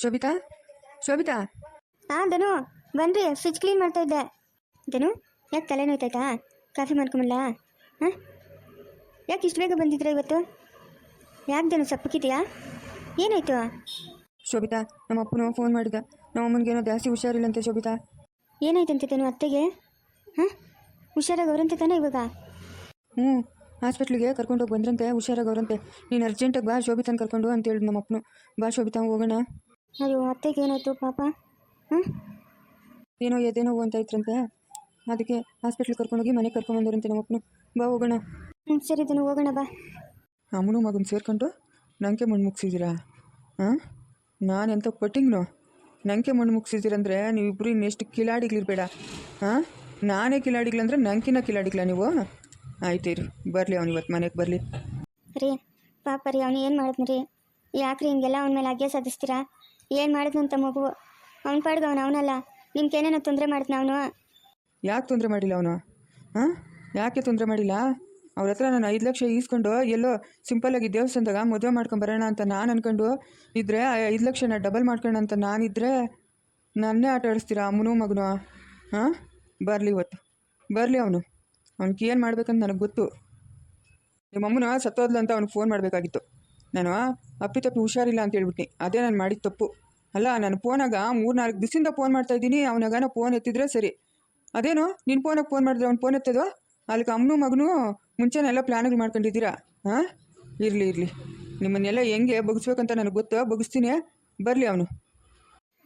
ಶೋಭಿತಾ? ಶೋಭಿತಾ? ಹಾಂ ಧನು. ಬನ್ರಿ fridge clean ಮಾಡ್ತಾ ಇದ್ದೆ. ಧನು ಯಾಕೆ ತಲೆ ನೋಯ್ತಾಯ್ತಾ? ಕಾಫಿ ಮಾಡ್ಕೊಂಬಲ್ಲ ಹಾಂ? ಯಾಕೆ ಇಷ್ಟು ಬೇಗ ಬಂದಿದ್ರ ಇವತ್ತು? ಯಾಕೆ ಧನು ಸಪ್ಪಕ್ಕಿದೆಯಾ ಏನಾಯ್ತು? ಶೋಭಿತಾ ನಮ್ಮ ಅಪ್ಪನು ಫೋನ್ ಮಾಡಿದ. ನಮ್ಮ ಅಮ್ಮನಿಗೇನೋ ಜಾಸ್ತಿ ಹುಷಾರಿಲ್ಲಂತೆ ಶೋಭಿತಾ. ಏನಾಯ್ತಂತೆ ಧನು ಅತ್ತೆಗೆ? ಹಾಂ? ಹುಷಾರಾಗಿ ಅವರಂತೆ ತಾನೇ ಇವಾಗ? ಹ್ಞೂ ಹಾಸ್ಪಿಟ್ಲಿಗೆ ಕರ್ಕೊಂಡೋಗಿ ಬಂದ್ರಂತೆ ಹುಷಾರಾಗಿ ಅವ್ರಂತೆ. ನೀನು ಅರ್ಜೆಂಟಾಗಿ ಬಾ ಶೋಭಿತಾನ ಕರ್ಕೊಂಡು ಅಂತ ಹೇಳಿದ್ ನಮ್ಮ ಅಪ್ಪನು ಬಾ ಶೋಭಿತಾ ಹೋಗೋಣ. ಅಯ್ಯೋ ಅತ್ತೆಗೆ ಏನಾಯ್ತು ಪಾಪ? ಹಾಂ ಏನೋ ಎದೇನೋ ಅಂತ ಇದ್ರಂತೆ ಅದಕ್ಕೆ ಹಾಸ್ಪಿಟ್ಲಿಗೆ ಕರ್ಕೊಂಡೋಗಿ ಮನೆಗೆ ಕರ್ಕೊಂಬಂದರಂತೆ ನಮ್ಮ ಅಪ್ಪನು. ಬಾ ಹೋಗೋಣ. ಹ್ಞೂ ಸರಿ ಇದನ್ನು ಹೋಗೋಣ ಬಾ. ಅಮ್ಮನು ಮಗನ ಸೇರ್ಕೊಂಡು ನಂಗೆ ಮಣ್ಣು ಮುಗಿಸಿದ್ದೀರಾ? ಹಾಂ? ನಾನು ಎಂಥ ಪಟ್ಟಿಂಗ್ನು? ನಂಗೆ ಮಣ್ಣು ಮುಗಿಸಿದ್ದೀರಂದ್ರೆ ನೀವಿಬ್ಬರು ಇನ್ನೆಷ್ಟು ಕಿಲಾಡಿಗಳಿರ್ಬೇಡ. ಹಾಂ? ನಾನೇ ಕಿಲಾಡಿಗಳಂದ್ರೆ ನಂಕಿನ ಕಿಲಾಡಿಗಳ ನೀವು? ಆಯ್ತು ರೀ ಬರಲಿ ಅವ್ನು ಇವತ್ತು ಮನೆಗೆ ಬರಲಿ. ರೀ ಪಾಪ ರೀ ಅವ್ನು ಏನು ಮಾಡಿದ್ನಿ ರೀ? ಯಾಕೆ ರೀ ಹಿಂಗೆಲ್ಲ ಅವನ ಮೇಲೆ ಅಗ್ಗೆ ಸಾಧಿಸ್ತೀರಾ ಏನು ಅಂತ ಮಗು? ಅವ್ನ ಪಾಡ್ಗೆ ಅವನು ಅವನಲ್ಲ. ನಿಮ್ಗೇನೇನೋ ತೊಂದರೆ ಮಾಡಿದ್ನ ಅವನು ಯಾಕೆ ತೊಂದರೆ ಮಾಡಿಲ್ಲ ಅವನು? ಹಾಂ? ಯಾಕೆ ತೊಂದರೆ ಮಾಡಿಲ್ಲ? ಅವ್ರ ಹತ್ರ ನಾನು ಐದು ಲಕ್ಷ ಈಸ್ಕೊಂಡು ಎಲ್ಲೋ ಸಿಂಪಲ್ಲಾಗಿ ದೇವಸ್ಥಾನದಾಗ ಮದುವೆ ಮಾಡ್ಕೊಂಬರೋಣ ಅಂತ ನಾನು ಅನ್ಕೊಂಡು ಇದ್ರೆ, ಆ ಐದು ಲಕ್ಷನ ಡಬಲ್ ಮಾಡ್ಕೊಳ್ಳೋಣ ಅಂತ ನಾನಿದ್ರೆ ನನ್ನೇ ಆಟ ಆಡಿಸ್ತೀರಾ ಅಮ್ಮನೂ ಮಗನು? ಹಾಂ? ಬರಲಿ ಇವತ್ತು. ಬರಲಿ ಅವನು. ಅವ್ನಿಗೆ ಏನು ಮಾಡ್ಬೇಕಂತ ನನಗೆ ಗೊತ್ತು. ನಿಮ್ಮ ಅಮ್ಮನ ಸತ್ತೋದ್ಲು ಅಂತ ಅವ್ನಿಗೆ ಫೋನ್ ಮಾಡಬೇಕಾಗಿತ್ತು. ನಾನು ಅಪ್ಪಿತಪ್ಪಿ ಹುಷಾರಿಲ್ಲ ಅಂತ ಹೇಳ್ಬಿಟ್ನಿ. ಅದೇ ನಾನು ಮಾಡಿದ ತಪ್ಪು. ಅಲ್ಲ ನಾನು ಫೋನಾಗ ಮೂರು ನಾಲ್ಕು ದಿವಸದಿಂದ ಫೋನ್ ಮಾಡ್ತಾ ಇದ್ದೀನಿ. ಅವನಾಗನ ಫೋನ್ ಎತ್ತಿದ್ರೆ ಸರಿ. ಅದೇನು? ನಿನ್ನ ಫೋನಾಗ ಫೋನ್ ಮಾಡಿದ್ರೆ ಅವ್ನು ಫೋನ್ ಎತ್ತದೋ? ಅಲ್ಲಿಗೆ ಅಮ್ಮನೂ ಮಗನೂ ಮುಂಚೆನೆಲ್ಲ ಪ್ಲ್ಯಾನ್ಗಳು ಮಾಡ್ಕೊಂಡಿದ್ದೀರಾ? ಹಾಂ ಇರಲಿ ಇರಲಿ. ನಿಮ್ಮನ್ನೆಲ್ಲ ಹೆಂಗೆ ಬಗ್ಸ್ಬೇಕಂತ ನನಗೆ ಗೊತ್ತು. ಬಗ್ಸ್ತೀನಿ. ಬರಲಿ ಅವನು.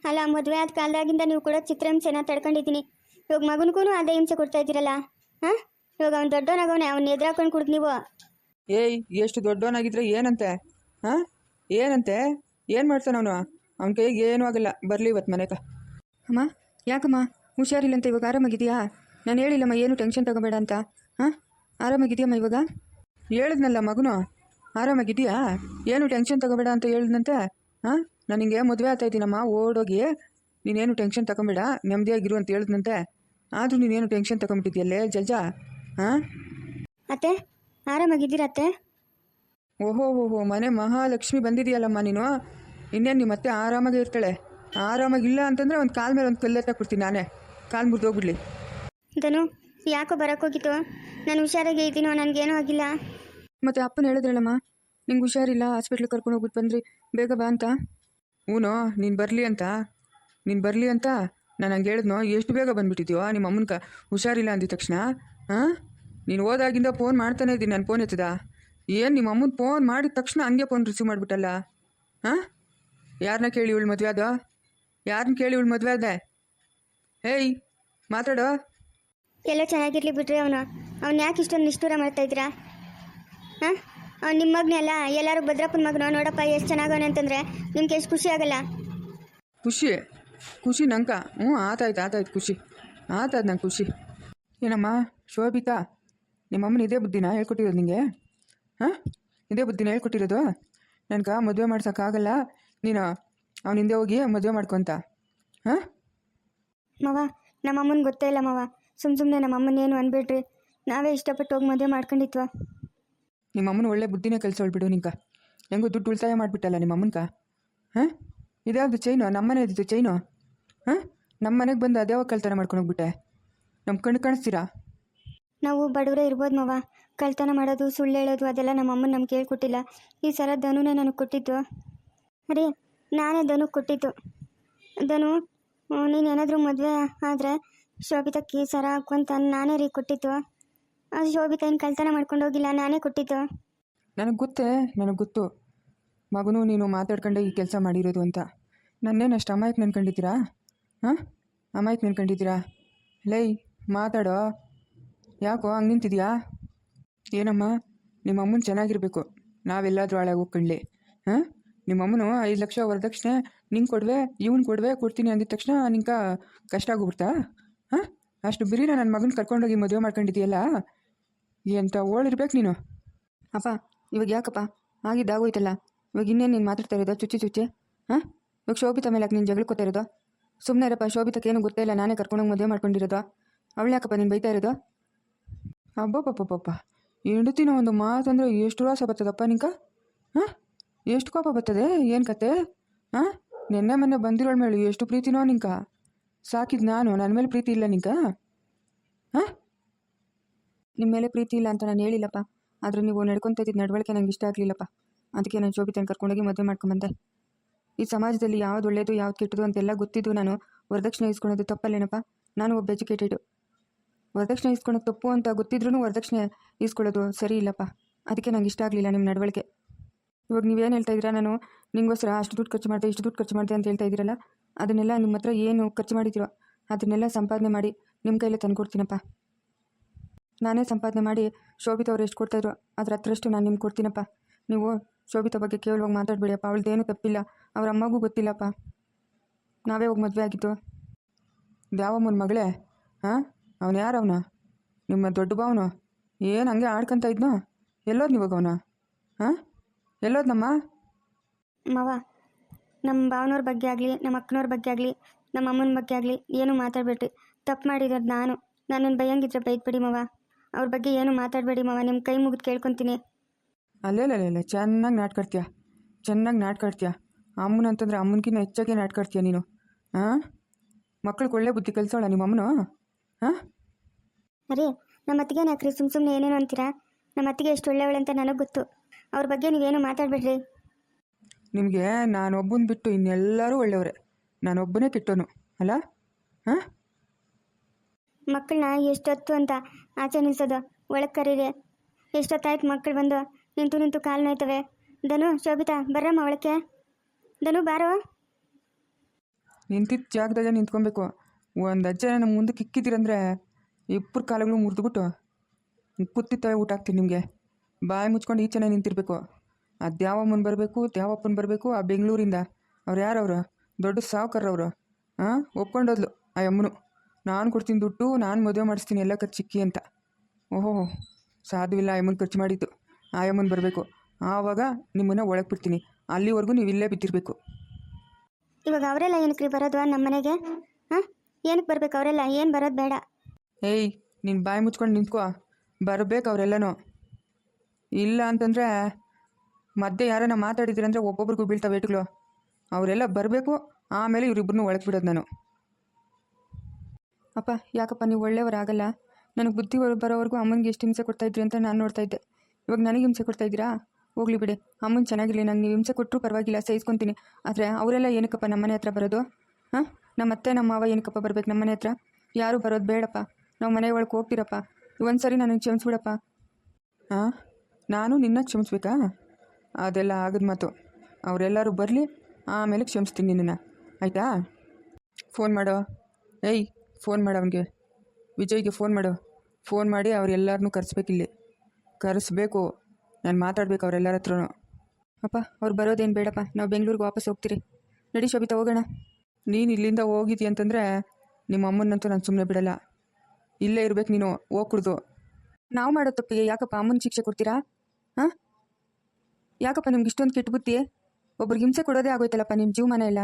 ಅಲ್ಲ ಮದುವೆ ಆದ ಕಾಲದಾಗಿಂದ ನೀವು ಕೂಡ ಚಿತ್ರಂ ಚಿತ್ರಹಿಂಸೆನ ತಡ್ಕೊಂಡಿದ್ದೀನಿ. ಇವಾಗ ಮಗನಿಗೂ ಅದೇ ಹಿಂಸೆ ಕೊಡ್ತಾ ಇದ್ದೀರಲ್ಲ? ಹಾಂ ಇವಾಗ ಅವ್ನು ದೊಡ್ಡವನಾಗವನೇ ಅವ್ನು ಎದುರಾಕೊಂಡು ಕುಡ್ದು ನೀವು. ಏಯ್ ಎಷ್ಟು ದೊಡ್ಡವನಾಗಿದ್ರೆ ಏನಂತೆ? ಹಾಂ ಏನಂತೆ? ಏನು ಮಾಡ್ತಾನೆ ಅವನು? ಅವನ ಕೈಗೆ ಏನೂ ಆಗಲ್ಲ. ಬರಲಿ ಇವತ್ತು ಮನೆಗೆ. ಅಮ್ಮ ಯಾಕಮ್ಮ? ಹುಷಾರಿಲ್ಲಂತ ಇವಾಗ ಆರಾಮಾಗಿದೆಯಾ ನಾನು ಹೇಳಿಲ್ಲಮ್ಮ ಏನು ಟೆನ್ಷನ್ ತಗೋಬೇಡ ಅಂತ. ಹಾಂ? ಆರಾಮಾಗಿದೆಯಮ್ಮ ಇವಾಗ? ಹೇಳಿದ್ನಲ್ಲ ಮಗನು. ಆರಾಮಾಗಿದೆಯಾ ಏನು ಟೆನ್ಷನ್ ತಗೋಬೇಡ ಅಂತ ಹೇಳಿದ್ನಂತೆ? ಹಾಂ? ನಾನು ಹಿಂಗೆ ಮದುವೆ ಆಗ್ತಾ ಇದ್ದೀನಮ್ಮ ಓಡೋಗಿ. ನೀನೇನು ಟೆನ್ಷನ್ ತಗೊಂಬೇಡ ನೆಮ್ಮದಿಯಾಗಿರು ಅಂತ ಹೇಳಿದ್ನಂತೆ. ಆದರೂ ನೀನೇನು ಟೆನ್ಷನ್ ತಗೊಂಬಿಟ್ಟಿದ್ಯಲ್ಲೇ ಜಜಾ ಹಾಂ? ಅತ್ತೆ ಆರಾಮಾಗಿದ್ದೀರಾ ಅತ್ತೆ? ಓಹೋ ಓಹೋ ಮನೆ ಮಹಾಲಕ್ಷ್ಮಿ ಬಂದಿದೆಯಲ್ಲಮ್ಮ ನೀನು? ಇನ್ನೇನು ನಿಮ್ಮ ಮತ್ತೆ ಆರಾಮಾಗಿ ಇರ್ತಾಳೆ? ಆರಾಮಾಗಿಲ್ಲ ಅಂತಂದರೆ ಒಂದು ಕಾಲ್ ಮೇಲೆ ಒಂದು ಕಲ್ಲೆತ್ತ ಕೊಡ್ತೀನಿ ನಾನೇ. ಕಾಲು ಮುರಿದೋಗ್ಬಿಡ್ಲಿ. ಧನು ಯಾಕೋ ಬರೋಕ್ಕೋಗಿತ್ತು ನಾನು ಹುಷಾರಾಗಿ ಇದ್ದೀನೋ? ನನಗೇನೂ ಆಗಿಲ್ಲ. ಮತ್ತು ಅಪ್ಪನ ಹೇಳಿದ್ರಲ್ಲಮ್ಮ ನಿಂಗೆ ಹುಷಾರಿಲ್ಲ ಹಾಸ್ಪಿಟ್ಲಿಗೆ ಕರ್ಕೊಂಡು ಹೋಗ್ಬಿಟ್ಟು ಬಂದ್ರಿ ಬೇಗ ಬಾ ಅಂತ. ಹ್ಞೂ ನೀನು ಬರಲಿ ಅಂತ. ನೀನು ಬರಲಿ ಅಂತ? ನಾನು ಹಂಗೆ ಹೇಳಿದ್ನೋ? ಎಷ್ಟು ಬೇಗ ಬಂದುಬಿಟ್ಟಿದ್ಯೋ? ನಿಮ್ಮ ಅಮ್ಮನ ಕ ಹುಷಾರಿಲ್ಲ ಅಂದಿದ ತಕ್ಷಣ ಹಾಂ ನೀನು ಹೋದಾಗಿಂದ ಫೋನ್ ಮಾಡ್ತಾನೆ ಇದ್ದೀನಿ ನಾನು ಫೋನ್ ಎತ್ತದ. ಏನು ನಿಮ್ಮ ಅಮ್ಮನ ಫೋನ್ ಮಾಡಿದ ತಕ್ಷಣ ಹಂಗೆ ಫೋನ್ ರಿಸೀವ್ ಮಾಡಿಬಿಟ್ಟಲ್ಲ? ಹಾಂ? ಯಾರನ್ನ ಕೇಳಿ ಇವಳು ಮದುವೆ ಅದ ಯಾರನ್ನ ಕೇಳಿ ಇವಳು ಮದುವೆ ಅದೇ ಹೇಯ್ ಮಾತಾಡು. ಎಲ್ಲ ಚೆನ್ನಾಗಿರ್ಲಿ ಬಿಡ್ರಿ ಅವನು. ಅವ್ನು ಯಾಕೆ ಇಷ್ಟೊಂದು ನಿಷ್ಠೂರ ಮಾಡ್ತಾ ಇದ್ದೀರಾ? ಹಾಂ? ಅವ್ನು ನಿಮ್ಮ ಮಗನೆಲ್ಲ ಎಲ್ಲರೂ ಭದ್ರಪ್ಪನ ಮಗನು. ನೋಡಪ್ಪ ಎಷ್ಟು ಚೆನ್ನಾಗವನೆ ಅಂತಂದರೆ ನಿಮ್ಗೆ ಎಷ್ಟು ಖುಷಿ ಆಗಲ್ಲ. ಖುಷಿ? ಖುಷಿ ನಂಕ ಹ್ಞೂ ಆತಾಯ್ತು ಆತಾಯ್ತು ಖುಷಿ. ಆತಾಯ್ತು ನಂಗೆ ಖುಷಿ. ಏನಮ್ಮ ಶೋಭಿತಾ? ನಿಮ್ಮಮ್ಮನ ಇದೇ ಬುದ್ಧಿನ ಹೇಳ್ಕೊಟ್ಟಿರೋದು ನಿಂಗೆ? ಹಾಂ? ಇದೇ ಬುದ್ಧಿನ ಹೇಳ್ಕೊಟ್ಟಿರೋದು? ನನಗೆ ಮದುವೆ ಮಾಡ್ಸೋಕ್ಕಾಗಲ್ಲ. ನೀನು ಅವನ ಹಿಂದೆ ಹೋಗಿ ಮದುವೆ ಮಾಡ್ಕೊತ. ಹಾಂ? ಮವ ನಮ್ಮಮ್ಮನ ಗೊತ್ತೇ ಇಲ್ಲ ಮವ. ಸುಮ್ಮ ಸುಮ್ಮನೆ ನಮ್ಮ ಏನು ಅನ್ಬೇಡ್ರಿ. ನಾವೇ ಇಷ್ಟಪಟ್ಟು ಹೋಗಿ ಮದುವೆ ಮಾಡ್ಕೊಂಡಿತ್ವ ನಿಮ್ಮಮ್ಮನ ಒಳ್ಳೆ ಬುದ್ಧಿನೇ ಕೆಲಸ ಬಿಡು ನಿಂಕ ಹೆಂಗೋ ದುಡ್ಡು ಉಳಿತಾಯ ಮಾಡಿಬಿಟ್ಟಲ್ಲ ನಿಮ್ಮಮ್ಮನ್ಕ ಹಾಂ? ಇದ್ಯಾವುದು ಚೈನು ನಮ್ಮನೆ ಇದ್ದಿದ್ದು ಚೈನು ಹಾಂ? ನಮ್ಮ ಮನೆಗೆ ಬಂದು ಅದ್ಯಾವಾಗ ಕಳ್ತನ ಮಾಡ್ಕೊಂಡು ಹೋಗ್ಬಿಟ್ಟೆ? ನಮ್ಮ ಕಣ್ಣು ಕಾಣಿಸ್ತೀರಾ? ನಾವು ಬಡವರೇ ಇರ್ಬೋದು ಮವ. ಕಳ್ತನ ಮಾಡೋದು, ಸುಳ್ಳು ಹೇಳೋದು, ಅದೆಲ್ಲ ನಮ್ಮ ಅಮ್ಮನ ನಮ್ಗೆ ಹೇಳ್ಕೊಟ್ಟಿಲ್ಲ. ಈ ಸಲ ಧನುನೇ ನನಗೆ ಕೊಟ್ಟಿದ್ದು. ರೀ, ನಾನೇ ಧನು ಕೊಟ್ಟಿದ್ದು. ಧನು ನೀನು ಏನಾದರೂ ಮದುವೆ ಆದರೆ ಶೋಭಿತಕ್ಕೆ ಸರ ಹಾಕುವಂತ ನಾನೇ ರೀ ಕೊಟ್ಟಿದ್ದು. ಶೋಭಿತ ಏನು ಕಳ್ತನ ಮಾಡ್ಕೊಂಡು ಹೋಗಿಲ್ಲ, ನಾನೇ ಕೊಟ್ಟಿದ್ದು. ನನಗೆ ಗೊತ್ತೇ, ನನಗೆ ಗೊತ್ತು. ಮಗನು ನೀನು ಮಾತಾಡ್ಕೊಂಡೆ ಈ ಕೆಲಸ ಮಾಡಿರೋದು ಅಂತ. ನನ್ನೇನು ಅಷ್ಟು ಅಮಾಯಕ್ ನೆನ್ಕೊಂಡಿದ್ದೀರಾ? ಹಾಂ? ಅಮಾಯಕ್ ನೆನ್ಕೊಂಡಿದ್ದೀರಾ? ಲೈ, ಮಾತಾಡೋ. ಯಾಕೋ ಹಂಗೆ ನಿಂತಿದ್ಯಾ ಏನಮ್ಮ? ನಿಮ್ಮ ಅಮ್ಮನ ಚೆನ್ನಾಗಿರಬೇಕು. ನಾವೆಲ್ಲಾದರೂ ಹಾಳಾಗಿ ಹೋಗ್ಕಂಡ್ಲಿ ಹಾಂ? ನಿಮ್ಮ ಅಮ್ಮನು ಐದು ಲಕ್ಷ ವರದಕ್ಷಿಣೆ ನಿಂಗೆ ಕೊಡುವೆ, ಇವ್ನು ಕೊಡುವೆ, ಕೊಡ್ತೀನಿ ಅಂದಿದ ತಕ್ಷಣ ನಿಂಗೆ ಕಷ್ಟ ಆಗೋಗ್ಬಿಡ್ತಾ? ಹಾಂ? ಅಷ್ಟು ನಾನು ನನ್ನ ಮಗನ ಕರ್ಕೊಂಡೋಗಿ ಮದುವೆ ಮಾಡ್ಕೊಂಡಿದ್ದೀಯಲ್ಲ? ಎಂತ ಓಳಿರ್ಬೇಕು ನೀನು? ಅಪ್ಪ, ಇವಾಗ ಯಾಕಪ್ಪ? ಆಗಿದ್ದಾಗೋಯ್ತಲ್ಲ ಇವಾಗ ಇನ್ನೇನು ನೀನು ಮಾತಾಡ್ತಾ ಇರೋದು? ಚುಚ್ಚಿ ಚುಚ್ಚಿ. ಹಾಂ? ಇವಾಗ ಶೋಭಿತ ಮೇಲೆ ಯಾಕೆ ನೀನು ಜಗಳಕ್ಕೋತಾ ಇರೋದು? ಸುಮ್ಮನೆ ಇರಪ್ಪ ಶೋಭಿತಕ್ಕೆ ಏನು ಗೊತ್ತೇ ಇಲ್ಲ. ನಾನೇ ಕರ್ಕೊಂಡೋಗಿ ಮದುವೆ ಮಾಡ್ಕೊಂಡಿರೋದು. ಅವಳು ಯಾಕಪ್ಪ ನೀನು ಬೈತಾ ಇರೋದು? ಅಬ್ಬಪ್ಪಪ್ಪಪ್ಪ ಹೆಂಡತಿನ ಒಂದು ಮಾತಂದ್ರೆ ಎಷ್ಟು ರಾಸ ಬರ್ತದಪ್ಪ ನಿಂಕ? ಹಾಂ? ಎಷ್ಟು ಕೋಪ ಬರ್ತದೆ? ಏನು ಕತೆ? ಹಾಂ? ನಿನ್ನೆ ಮೊನ್ನೆ ಬಂದಿರೋಳ ಮೇಲೆ ಎಷ್ಟು ಪ್ರೀತಿನೋ ನಿಂಕ? ಸಾಕಿದ್ ನಾನು ನನ್ನ ಮೇಲೆ ಪ್ರೀತಿ ಇಲ್ಲ ನಿಂಕ? ಹಾಂ? ನಿಮ್ಮ ಮೇಲೆ ಪ್ರೀತಿ ಇಲ್ಲ ಅಂತ ನಾನು ಹೇಳಿಲ್ಲಪ್ಪ. ಆದರೆ ನೀವು ನಡ್ಕೊತ ನಡವಳಿಕೆ ನಂಗೆ ಇಷ್ಟ ಆಗಲಿಲ್ಲಪ್ಪ. ಅದಕ್ಕೆ ನಾನು ಶೋಭಿತನ ಕರ್ಕೊಂಡೋಗಿ ಮದುವೆ ಮಾಡ್ಕೊಂಬಂದೆ ಈ ಸಮಾಜದಲ್ಲಿ ಯಾವ್ದು ಒಳ್ಳೇದು, ಯಾವ್ದು ಕೆಟ್ಟದು ಅಂತೆಲ್ಲ ಗೊತ್ತಿದ್ದು ನಾನು ವರದಕ್ಷಿಣೆ ಇಸ್ಕೊಳೋದು ತಪ್ಪಲ್ಲೇನಪ್ಪ? ನಾನು ಒಬ್ಬ ಎಜುಕೇಟೆಡು ವರದಕ್ಷಿಣೆ ಇಸ್ಕೊಳೋದು ತಪ್ಪು ಅಂತ ಗೊತ್ತಿದ್ರೂ ವರದಕ್ಷಿಣೆ ಇಸ್ಕೊಳ್ಳೋದು ಸರಿ ಇಲ್ಲಪ್ಪ. ಅದಕ್ಕೆ ನಂಗೆ ಇಷ್ಟ ಆಗಲಿಲ್ಲ ನಿಮ್ಮ ನಡವಳಿಕೆ. ಇವಾಗ ನೀವೇನು ಹೇಳ್ತಾ ಇದ್ದೀರಾ? ನಾನು ನಿಮಗೋಸ್ಕರ ಅಷ್ಟು ದುಡ್ಡು ಖರ್ಚು ಮಾಡಿದೆ, ಇಷ್ಟು ದುಡ್ಡು ಖರ್ಚು ಮಾಡಿದೆ ಅಂತ ಹೇಳ್ತಾ ಇದ್ದೀರಲ್ಲ, ಅದನ್ನೆಲ್ಲ ನಿಮ್ಮ ಹತ್ರ ಏನು ಖರ್ಚು ಮಾಡಿದ್ದೀರೋ ಅದನ್ನೆಲ್ಲ ಸಂಪಾದನೆ ಮಾಡಿ ನಿಮ್ಮ ಕೈಲೇ ತಂದುಕೊಡ್ತೀನಪ್ಪ ನಾನೇ ಸಂಪಾದನೆ ಮಾಡಿ ಶೋಭಿತ ಅವ್ರು ಎಷ್ಟು ಕೊಡ್ತಾಯಿದ್ರು ಅದ್ರ ಹತ್ರಷ್ಟು ನಾನು ನಿಮ್ಗೆ ಕೊಡ್ತೀನಪ್ಪ. ನೀವು ಶೋಭಿತ ಬಗ್ಗೆ ಕೇವಲವಾಗಿ ಮಾತಾಡಬೇಡಿಯಪ್ಪ ಅವಳದ್ದೇನು ತಪ್ಪಿಲ್ಲ, ಅವ್ರ ಅಮ್ಮಗೂ ಗೊತ್ತಿಲ್ಲಪ್ಪ. ನಾವೇ ಹೋಗಿ ಮದುವೆ ಆಗಿದ್ದು. ದ್ಯಾವಮ್ಮನ ಮಗಳೇ? ಹಾಂ? ಅವನು ಯಾರು ಅವನ? ನಿಮ್ಮ ದೊಡ್ಡ ಬಾವನು ಏನು ಹಂಗೆ ಆಡ್ಕೊಂತ ಇದ್ನೋ? ಎಲ್ಲೋದ್ ನೀವಾಗ ಅವನು? ಹಾಂ? ಎಲ್ಲೋದ್ನಮ್ಮ ಮವ ನಮ್ಮ ಭಾವನವ್ರ ಬಗ್ಗೆ ಆಗಲಿ ನಮ್ಮ ಅಕ್ಕನವ್ರ ಬಗ್ಗೆ ಆಗಲಿ ನಮ್ಮ ಅಮ್ಮನ ಬಗ್ಗೆ ಆಗಲಿ ಏನು ಮಾತಾಡಬೇಡ್ರಿ. ತಪ್ಪು ಮಾಡಿರೋದು ನಾನು. ನನ್ನನ್ನು ಬೈಯಂಗಿದ್ರೆ ಬೈದ್ಬಿಡಿ ಮವ. ಅವ್ರ ಬಗ್ಗೆ ಏನು ಮಾತಾಡಬೇಡಿ ಮವ. ನಿಮ್ಮ ಕೈ ಮುಗಿದು ಕೇಳ್ಕೊತೀನಿ. ಅಲ್ಲೇಲೇ ಚೆನ್ನಾಗಿ ನಾಟ್ಕಾಡ್ತೀಯ? ಚೆನ್ನಾಗಿ ನಾಟ್ಕಾಡ್ತೀಯ? ಅಮ್ಮನ ಅಂತಂದ್ರೆ ಅಮ್ಮನಕಿನ್ನ ಹೆಚ್ಚಾಗಿ ನಾಟ್ಕಾಡ್ತೀಯ ನೀನು? ಹಾಂ? ಮಕ್ಳಿಗೆ ಒಳ್ಳೆ ಬುದ್ಧಿ ಕಲಿಸೋಳ ನಿಮ್ಮ ಅಮ್ಮನು ಹಾಂ? ಅರೇ ನಮ್ಮ ಅತ್ತಿಗೆ ಅಕ್ರಿ ಸುಮ್ಮ ಸುಮ್ಮನೆ ಏನೇನು ಅಂತೀರಾ? ನಮ್ಮ ಅತ್ತಿಗೆ ಎಷ್ಟು ಒಳ್ಳೆಯವಳು ಅಂತ ನನಗೆ ಗೊತ್ತು. ಅವ್ರ ಬಗ್ಗೆ ನೀವೇನು ಮಾತಾಡಬೇಡ್ರಿ. ನಿಮಗೆ ನಾನೊಬ್ಬನ ಬಿಟ್ಟು ಇನ್ನೆಲ್ಲರೂ ಒಳ್ಳೆಯವರೇ. ನಾನೊಬ್ಬನೇ ಕೆಟ್ಟೋನು ಅಲ್ಲ? ಹಾಂ? ಮಕ್ಕಳನ್ನ ಎಷ್ಟೊತ್ತು ಅಂತ ಆಚೆ ನಿಲ್ಸೋದು ಒಳಗೆ ಕರೀರಿ. ಎಷ್ಟೊತ್ತಾಯ್ತು ಮಕ್ಕಳು ಬಂದು ನಿಂತು ನಿಂತು ಕಾಲು ನೋಯ್ತವೆ. ದನು ಶೋಭಿತಾ ಬರ್ರಮ್ಮ ಒಳಕ್ಕೆ. ದನು ಬಾರೋ. ನಿಂತಿದ್ದ ಜಾಗದಾಗೆ ನಿಂತ್ಕೊಬೇಕು. ಒಂದು ಅಜ್ಜ ನಮ್ಮ ಮುಂದಕ್ಕೆ ಇಕ್ಕಿದ್ದೀರಂದ್ರೆ ಇಬ್ಬರು ಕಾಲಗಳು ಮುರಿದ್ಬಿಟ್ಟು ಕುತ್ತಿತ್ತವೆ ಊಟ ಹಾಕ್ತೀನಿ ನಿಮಗೆ. ಬಾಯಿ ಮುಚ್ಕೊಂಡು ಈಚೆನೆ ನಿಂತಿರ್ಬೇಕು. ಯಾವ ಅಮ್ಮನ ಬರಬೇಕು ದ್ಯಾವಪ್ಪನ ಬರಬೇಕು, ಆ ಬೆಂಗಳೂರಿಂದ. ಅವ್ರು ಯಾರವರು ದೊಡ್ಡ ಸಾವುಕಾರವರು ಹಾಂ ಒಪ್ಕೊಂಡೋದ್ಲು ಆ ಅಮ್ಮನು. ನಾನು ಕೊಡ್ತೀನಿ ದುಡ್ಡು, ನಾನು ಮದುವೆ ಮಾಡಿಸ್ತೀನಿ ಎಲ್ಲ ಖರ್ಚು ಚಿಕ್ಕಿ ಅಂತ. ಓಹೋ ಸಾಧುವಿಲ್ಲ ಅಮ್ಮನ ಖರ್ಚು ಮಾಡಿದ್ದು. ಆ ಅಮ್ಮನ ಬರಬೇಕು. ಆವಾಗ ನಿಮ್ಮನ್ನು ಒಳಗೆ ಬಿಡ್ತೀನಿ. ಅಲ್ಲಿವರೆಗೂ ನೀವು ಇಲ್ಲೇ ಬಿದ್ದಿರಬೇಕು. ಇವಾಗ ಅವರೆಲ್ಲ ಏನಕ್ಕೆ ರೀ ಬರೋದು ನಮ್ಮ ಮನೆಗೆ ಹಾಂ ಏನಕ್ಕೆ ಬರ್ಬೇಕು ಅವರೆಲ್ಲ? ಏನು ಬರೋದು ಬೇಡ. ಏಯ್, ನಿನ್ ಬಾಯಿ ಮುಚ್ಕೊಂಡು ನಿಂತ್ಕೋ. ಬರಬೇಕು ಅವರೆಲ್ಲನೂ. ಇಲ್ಲ ಅಂತಂದರೆ ಮಧ್ಯೆ ಯಾರನ್ನ ಮಾತಾಡಿದ್ದೀರಂದ್ರೆ ಒಬ್ಬೊಬ್ರಿಗೂ ಬೀಳ್ತಾ ಏಟುಗಳು ಅವರೆಲ್ಲ ಬರಬೇಕು, ಆಮೇಲೆ ಇವರಿಬ್ಬರನ್ನೂ ಒಳಗೆ ಬಿಡೋದು ನಾನು. ಅಪ್ಪ, ಯಾಕಪ್ಪ ನೀವು ಒಳ್ಳೆಯವರಾಗಲ್ಲ ನನಗೆ ಬುದ್ಧಿ ಬರೋವರೆಗೂ ಅಮ್ಮನಿಗೆ ಎಷ್ಟು ಹಿಂಸೆ ಕೊಡ್ತಾ ಇದ್ರಿ ಅಂತ ನಾನು ನೋಡ್ತಾ ಇದ್ದೆ. ಇವಾಗ ನನಗೆ ಹಿಂಸೆ ಕೊಡ್ತಾ ಇದ್ದೀರಾ? ಹೋಗ್ಲಿ ಬಿಡಿ. ಅಮ್ಮನ ಚೆನ್ನಾಗಿರಲಿ, ನಂಗೆ ನೀವು ಹಿಂಸೆ ಕೊಟ್ಟರು ಪರವಾಗಿಲ್ಲ, ಸಹಿಸ್ಕೊತೀನಿ. ಆದರೆ ಅವರೆಲ್ಲ ಏನಕ್ಕಪ್ಪ ನಮ್ಮನೆ ಹತ್ರ ಬರೋದು? ಹಾಂ? ನಮ್ಮ ಅತ್ತೆ ನಮ್ಮ ಮಾವ ಏನಕ್ಕಪ್ಪ ಬರ್ಬೇಕು? ನಮ್ಮ ಮನೆ ಹತ್ರ ಯಾರು ಬರೋದು ಬೇಡಪ್ಪ. ನಾವು ಮನೆ ಒಳಗೆ ಹೋಗ್ತೀರಪ್ಪ. ಒಂದು ಸರಿ ನನಗೆ ಕ್ಷಮಿಸ್ಬಿಡಪ್ಪ. ಹಾಂ ನಾನು ನಿನ್ನ ಕ್ಷಮಿಸ್ಬೇಕಾ? ಅದೆಲ್ಲ ಆಗದ ಮಾತು. ಅವರೆಲ್ಲರೂ ಬರಲಿ, ಆಮೇಲೆ ಕ್ಷಮಿಸ್ತೀನಿ ನಿನ್ನನ್ನು. ಆಯಿತಾ? ಫೋನ್ ಮಾಡೋ. ಏಯ್, ಫೋನ್ ಮಾಡು ಅವನಿಗೆ. ವಿಜಯ್ಗೆ ಫೋನ್ ಮಾಡು. ಫೋನ್ ಮಾಡಿ ಅವರೆಲ್ಲರನ್ನೂ ಕರೆಸ್ಬೇಕಿಲ್ಲಿ ಕರೆಸ್ಬೇಕು. ನಾನು ಮಾತಾಡ್ಬೇಕು ಅವರೆಲ್ಲರ ಹತ್ರನೂ. ಅಪ್ಪ, ಅವ್ರು ಬರೋದೇನು ಬೇಡಪ್ಪ. ನಾವು ಬೆಂಗಳೂರಿಗೆ ವಾಪಸ್ ಹೋಗ್ತೀರಿ. ನಡಿ ಶೋಭಿತ, ಹೋಗೋಣ. ನೀನು ಇಲ್ಲಿಂದ ಹೋಗಿದ್ದಿ ಅಂತಂದರೆ ನಿಮ್ಮ ಅಮ್ಮನಂತೂ ನಾನು ಸುಮ್ಮನೆ ಬಿಡಲ್ಲ. ಇಲ್ಲೇ ಇರ್ಬೇಕು ನೀನು ಹೋಗ್ಕುಡ್ದು ನಾವು ಮಾಡೋ ತಪ್ಪಿಗೆ ಯಾಕಪ್ಪ ಅಮ್ಮನ ಶಿಕ್ಷೆ ಕೊಡ್ತೀರಾ? ಹಾಂ? ಯಾಕಪ್ಪ ನಿಮ್ಗೆ ಇಷ್ಟೊಂದು ಕೆಟ್ಟ ಬುದ್ಧಿ? ಒಬ್ರಿಗೆ ಹಿಂಸೆ ಕೊಡೋದೇ ಆಗೋಯ್ತಲ್ಲಪ್ಪ ನಿಮ್ಮ ಜೀವಮಾನ ಇಲ್ಲ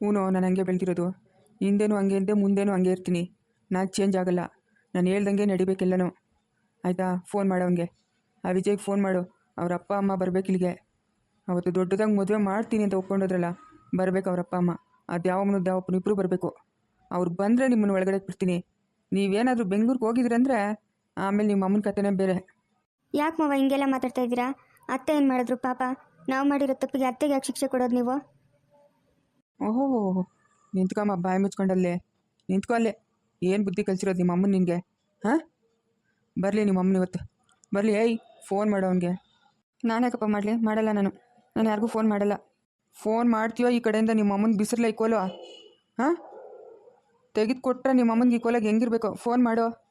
ಹ್ಞೂ ನಾನು ಹಂಗೆ ಬೆಳೆದಿರೋದು. ಹಿಂದೇನು ಹಂಗೆ ಇದ್ದೆ ಮುಂದೇನು ಹಂಗೆ ಇರ್ತೀನಿ. ನಾನು ಚೇಂಜ್ ಆಗಲ್ಲ. ನಾನು ಹೇಳ್ದಂಗೆ ನಡಿಬೇಕೆಲ್ಲನೂ. ಆಯಿತಾ ಫೋನ್ ಮಾಡೋವಂಗೆ ಆ ವಿಜಯ್ಗೆ ಫೋನ್ ಮಾಡು. ಅವ್ರ ಅಪ್ಪ ಅಮ್ಮ ಬರಬೇಕಿಲ್ಲಿಗೆ ಅವತ್ತು ದೊಡ್ಡದಾಗಿ ಮದುವೆ ಮಾಡ್ತೀನಿ ಅಂತ ಒಪ್ಕೊಂಡೋದ್ರಲ್ಲ, ಬರಬೇಕು ಅವ್ರ ಅಪ್ಪ ಅಮ್ಮ. ಅದು ಯಾವಮ್ಮನ ದ್ಯಾವಪ್ಪನ ಇಬ್ಬರು ಬರಬೇಕು. ಅವ್ರು ಬಂದರೆ ನಿಮ್ಮನ್ನು ಒಳಗಡೆ ಬಿಡ್ತೀನಿ. ನೀವೇನಾದರೂ ಬೆಂಗ್ಳೂರಿಗೆ ಹೋಗಿದ್ರಂದ್ರೆ ಆಮೇಲೆ ನಿಮ್ಮ ಅಮ್ಮನ ಕಥೆನೇ ಬೇರೆ. ಯಾಕೆ ಮಾವ ಹಿಂಗೆಲ್ಲ ಮಾತಾಡ್ತಾ ಇದ್ದೀರಾ? ಅತ್ತೆ ಏನು ಮಾಡಿದ್ರು ಪಾಪ? ನಾವು ಮಾಡಿರೋ ತಪ್ಪಿಗೆ ಅತ್ತೆಗೆ ಯಾಕೆ ಶಿಕ್ಷೆ ಕೊಡೋದು ನೀವು? ಓಹೋ ನಿಂತ್ಕೊಮ್ಮ ಬಾಯಿ ಮುಚ್ಕೊಂಡಲ್ಲೇ. ನಿಂತ್ಕೊ ಅಲ್ಲೇ. ಏನು ಬುದ್ಧಿ ಕಲ್ಸಿರೋದು ನಿಮ್ಮ ಅಮ್ಮನ ನಿನಗೆ? ಹಾಂ? ಬರಲಿ ನಿಮ್ಮ ಅಮ್ಮನ ಇವತ್ತು. ಬರಲಿ ಏಯ್ ಫೋನ್ ಮಾಡು ಅವನಿಗೆ. ನಾನು ಯಾಕಪ್ಪ ಮಾಡಲಿ? ಮಾಡಲ್ಲ ನಾನು. ನಾನು ಯಾರಿಗೂ ಫೋನ್ ಮಾಡಲ್ಲ. ಫೋನ್ ಮಾಡ್ತೀಯೋ ಈ ಕಡೆಯಿಂದ ನಿಮ್ಮ ಅಮ್ಮನ ಬಿಸಿರ್ಲ ಇಕ್ಕೋಲೋ ಹಾಂ? ತೆಗೆದು ಕೊಟ್ಟರೆ ನಿಮ್ಮ ಅಮ್ಮನಿಗೆ ಇಕ್ಕೋಲಾಗ ಹೆಂಗಿರ್ಬೇಕು? ಫೋನ್ ಮಾಡು.